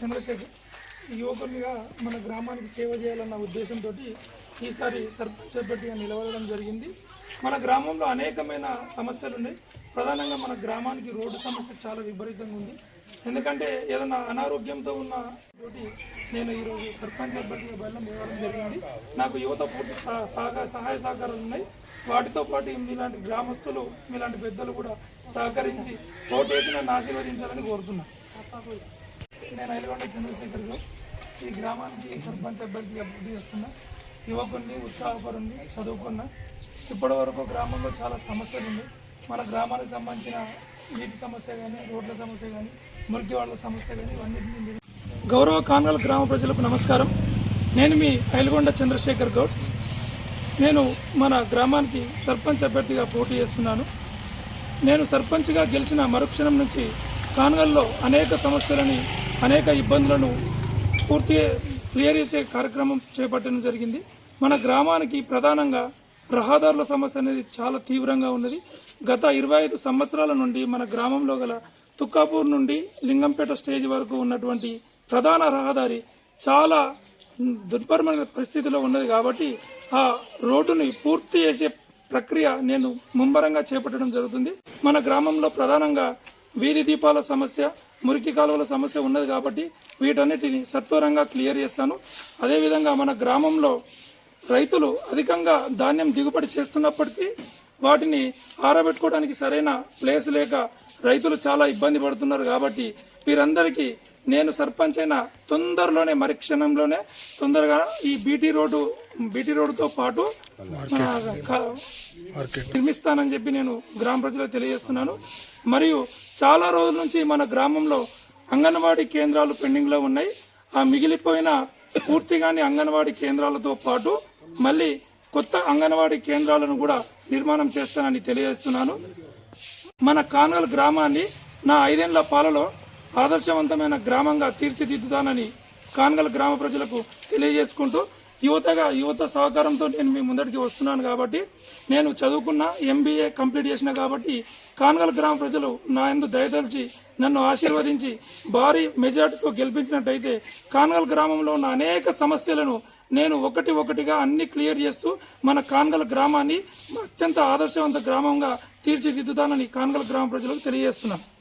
చంద్రశేఖర్ యువకునిగా మన గ్రామానికి సేవ చేయాలన్న ఉద్దేశంతో ఈసారి సర్పంచ్ అభ్యర్థిగా నిలవడం జరిగింది. మన గ్రామంలో అనేకమైన సమస్యలు ఉన్నాయి. ప్రధానంగా మన గ్రామానికి రోడ్డు సమస్య చాలా విపరీతంగా ఉంది. ఎందుకంటే ఏదైనా అనారోగ్యంతో ఉన్న తోటి నేను ఈరోజు సర్పంచ్ అభ్యర్థిగా బయలు ఇవ్వడం జరిగింది. నాకు యువత పూర్తి సహకార సహాయ సహకారాలు ఉన్నాయి. వాటితో పాటు మీలాంటి గ్రామస్తులు మీలాంటి పెద్దలు కూడా సహకరించి ఓటు నన్ను ఆశీర్వదించాలని కోరుతున్నాను. నేను ఐలగొండ చంద్రశేఖర్ గౌడ్ ఈ గ్రామానికి సర్పంచ్ అభ్యర్థిగా పోటీ చేస్తున్నా. యువకుడిని ఉత్సాహపరుణ్ణి చదువుకున్నా. ఇప్పటి వరకు గ్రామంలో చాలా సమస్యలు ఉన్నాయి. మన గ్రామానికి సంబంధించిన నీటి సమస్య కానీ రోడ్ల సమస్య కానీ మురికి వాళ్ళ సమస్య కానీ ఇవన్నీ గౌరవ కాన్వల్ గ్రామ ప్రజలకు నమస్కారం. నేను మీ ఐలగొండ చంద్రశేఖర్ గౌడ్. నేను మన గ్రామానికి సర్పంచ్ అభ్యర్థిగా పోటీ చేస్తున్నాను. నేను సర్పంచ్గా గెలిచిన మరుక్షణం నుంచి కాన్గల్లో అనేక సమస్యలని అనేక ఇబ్బందులను పూర్తి క్లియర్ చేసే కార్యక్రమం చేపట్టడం జరిగింది. మన గ్రామానికి ప్రధానంగా రహదారుల సమస్య అనేది చాలా తీవ్రంగా ఉన్నది. గత ఇరవై ఐదు సంవత్సరాల నుండి మన గ్రామంలో గల తుక్కాపూర్ నుండి లింగంపేట స్టేజ్ వరకు ఉన్నటువంటి ప్రధాన రహదారి చాలా దుర్భరమైన పరిస్థితిలో ఉన్నది కాబట్టి ఆ రోడ్డుని పూర్తి చేసే ప్రక్రియ నేను ముమ్మరంగా చేపట్టడం జరుగుతుంది. మన గ్రామంలో ప్రధానంగా వీధి దీపాల సమస్య మురికి కాలువల సమస్య ఉన్నది కాబట్టి వీటన్నిటిని సత్వరంగా క్లియర్ చేస్తాను. అదేవిధంగా మన గ్రామంలో రైతులు అధికంగా ధాన్యం దిగుబడి చేస్తున్నప్పటికీ వాటిని ఆరబెట్టుకోవడానికి సరైన ప్లేస్ లేక రైతులు చాలా ఇబ్బంది పడుతున్నారు కాబట్టి వీరందరికీ నేను సర్పంచ్ అయిన తొందరలోనే మరి క్షణంలోనే తొందరగా ఈ బీటీ రోడ్డు బీటీ రోడ్డుతో పాటు నిర్మిస్తానని చెప్పి నేను గ్రామ ప్రజలకు తెలియజేస్తున్నాను. మరియు చాలా రోజుల నుంచి మన గ్రామంలో అంగన్వాడీ కేంద్రాలు పెండింగ్లో ఉన్నాయి. ఆ మిగిలిపోయిన పూర్తిగాని అంగన్వాడీ కేంద్రాలతో పాటు మళ్ళీ కొత్త అంగన్వాడీ కేంద్రాలను కూడా నిర్మాణం చేస్తానని తెలియజేస్తున్నాను. మన కానగల్ గ్రామాన్ని నా ఐదేళ్ళ పాలలో ఆదర్శవంతమైన గ్రామంగా తీర్చిదిద్దుతానని కాన్గల్ గ్రామ ప్రజలకు తెలియజేసుకుంటూ యువతగా యువత సహకారంతో నేను మీ ముందటికి వస్తున్నాను కాబట్టి నేను చదువుకున్న ఎంబీఏ కంప్లీట్ చేసిన కాబట్టి కాన్గల్ గ్రామ ప్రజలు నా ఎందు దయతలిచి నన్ను ఆశీర్వదించి భారీ మెజార్టీతో గెలిపించినట్టయితే కాన్గల్ గ్రామంలో ఉన్న అనేక సమస్యలను నేను ఒకటి ఒకటిగా అన్ని క్లియర్ చేస్తూ మన కాన్గల్ గ్రామాన్ని అత్యంత ఆదర్శవంత గ్రామంగా తీర్చిదిద్దుతానని కాన్గల్ గ్రామ ప్రజలకు తెలియజేస్తున్నాను.